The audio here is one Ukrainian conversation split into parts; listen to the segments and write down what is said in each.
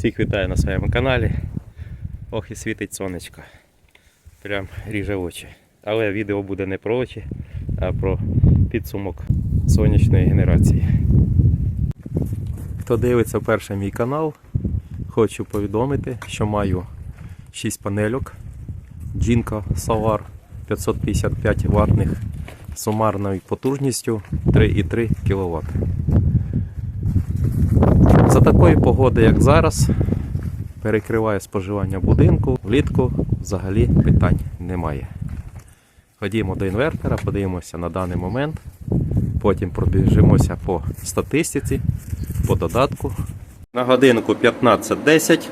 Всіх вітаю на своєму каналі. Ох і світить сонечко. Прям ріже очі. Але відео буде не про очі, а про підсумок сонячної генерації. Хто дивиться вперше мій канал, хочу повідомити, що маю 6 панельок Jinko Solar 555 ватних сумарною потужністю 3,3 кВт. Такої погоди, як зараз, перекриває споживання будинку, влітку взагалі питань немає. Ходімо до інвертора, подивимося на даний момент, потім пробіжимося по статистиці, по додатку. На годинку 15.10.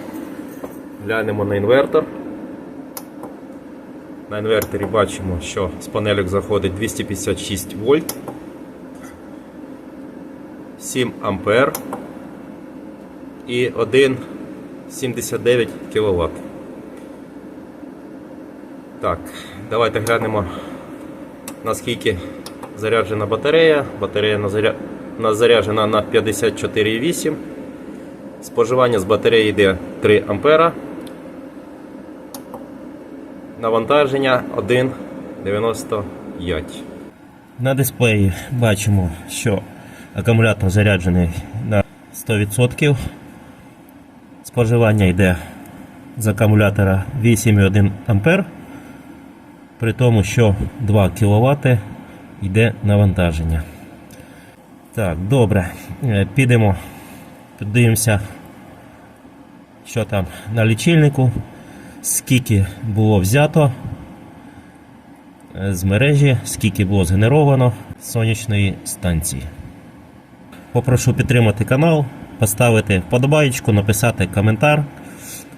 Глянемо на інвертор. На інверторі бачимо, що з панелек заходить 256 вольт, 7 ампер і 1,79 кВт. Так, давайте глянемо наскільки заряджена батарея. Батарея назаря- на- заряджена на 54,8. Споживання з батареї йде 3 ампера. Навантаження 1,95. На дисплеї бачимо, що акумулятор заряджений на 100%. Споживання йде з акумулятора 8,1 А, при тому, що 2 кВт йде навантаження. Так, добре. Е, Підемо, подивимося, що там на лічильнику, скільки було взято е, з мережі, скільки було згенеровано сонячної станції. Попрошу підтримати канал, поставити вподобаєчку, написати коментар.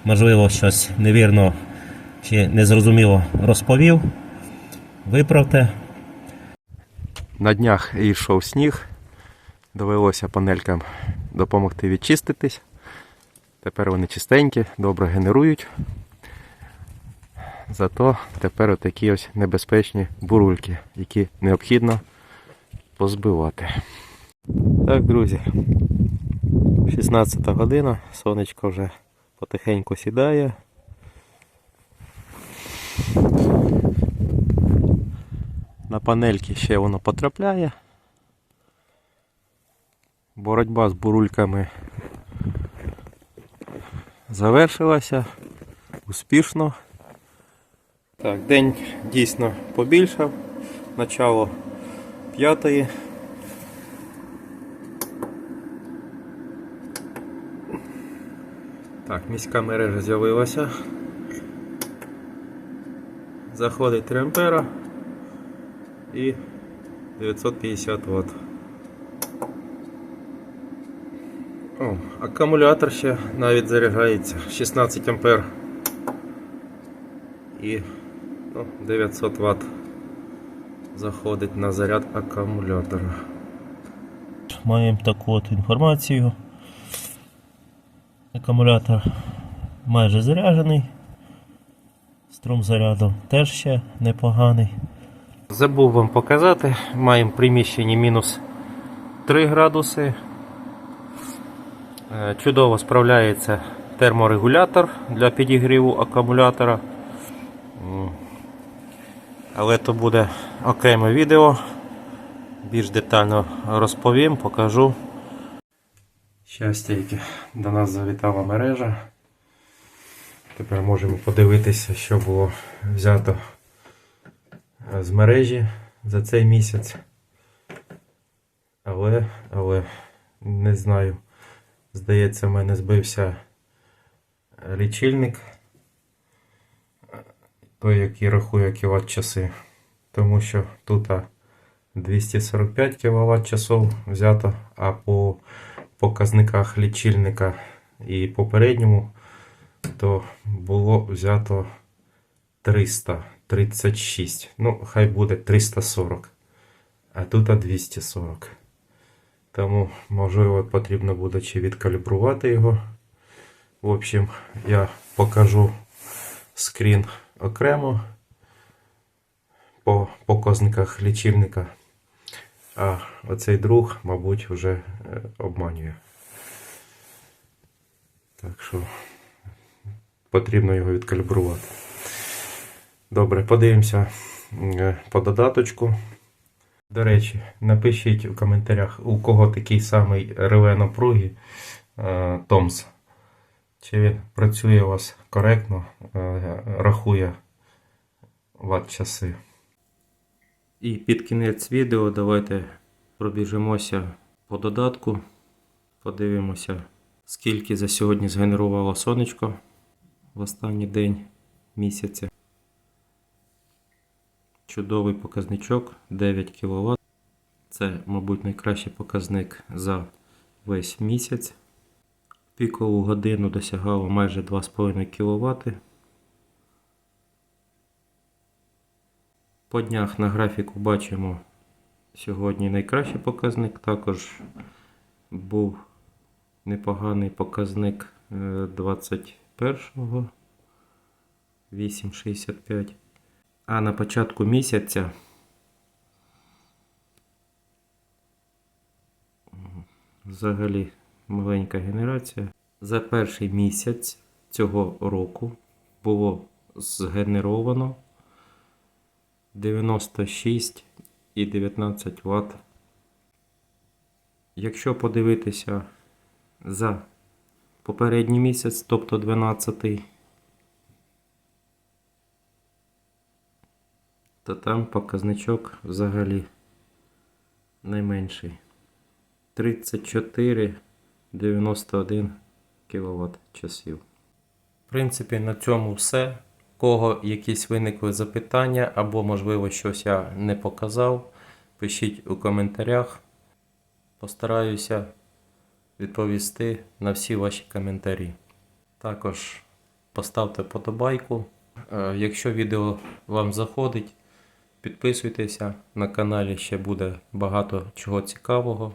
Можливо, щось невірно чи незрозуміло розповів. Виправте. На днях йшов сніг. Довелося панелькам допомогти відчиститись. Тепер вони чистенькі, добре генерують. Зато тепер отакі ось небезпечні бурульки, які необхідно позбивати. Так, друзі, 16 година, сонечко вже потихеньку сідає. На панельки ще воно потрапляє. Боротьба з бурульками завершилася успішно. Так, день дійсно побільшав. Начало п'ятої. Так, міська мережа з'явилася. Заходить 3 ампера і 950 Вт. О, акумулятор ще навіть заряджається 16 ампер і ну, 900 Вт заходить на заряд акумулятора. Маємо таку от інформацію. Акумулятор майже заряджений. Струм заряду теж ще непоганий. Забув вам показати, маємо в приміщенні мінус 3 градуси. Е, Чудово справляється терморегулятор для підігріву акумулятора. Але то буде окреме відео. Більш детально розповім, покажу. Щастя, яке до нас завітала мережа. Тепер можемо подивитися, що було взято е, з мережі за цей місяць. Але, але не знаю. Здається, в мене збився лічильник, той, який рахує кіловат часи. Тому що тут 245 кВт часов взято, а по показниках лічильника і попередньому, то було взято 336. Ну, хай буде 340. А тут 240. Тому, можливо, потрібно буде чи відкалібрувати його. В общем, я покажу скрін окремо по показниках лічильника. А оцей друг, мабуть, вже е, обманює. Так. Що потрібно його відкалібрувати. Добре, подивимося по додаточку. До речі, напишіть у коментарях, у кого такий самий реле напруги е, Томс. Чи він працює у вас коректно, е, рахує ватт часи. І під кінець відео давайте пробіжимося по додатку. Подивимося, скільки за сьогодні згенерувало сонечко в останній день місяця. Чудовий показничок 9 кВт. Це, мабуть, найкращий показник за весь місяць. Пікову годину досягало майже 2,5 кВт. По днях на графіку бачимо сьогодні найкращий показник. Також був непоганий показник е, 21-го 8,65. А на початку місяця взагалі маленька генерація. За перший місяць цього року було згенеровано 96,19 Вт. Якщо подивитися за попередній місяць, тобто 12, то там показничок взагалі найменший. 34,91 кВт часів. В принципі, на цьому все. Кого якісь виникли запитання або, можливо, щось я не показав, пишіть у коментарях. Постараюся відповісти на всі ваші коментарі. Також поставте подобайку. Е, Якщо відео вам заходить, підписуйтеся. На каналі ще буде багато чого цікавого.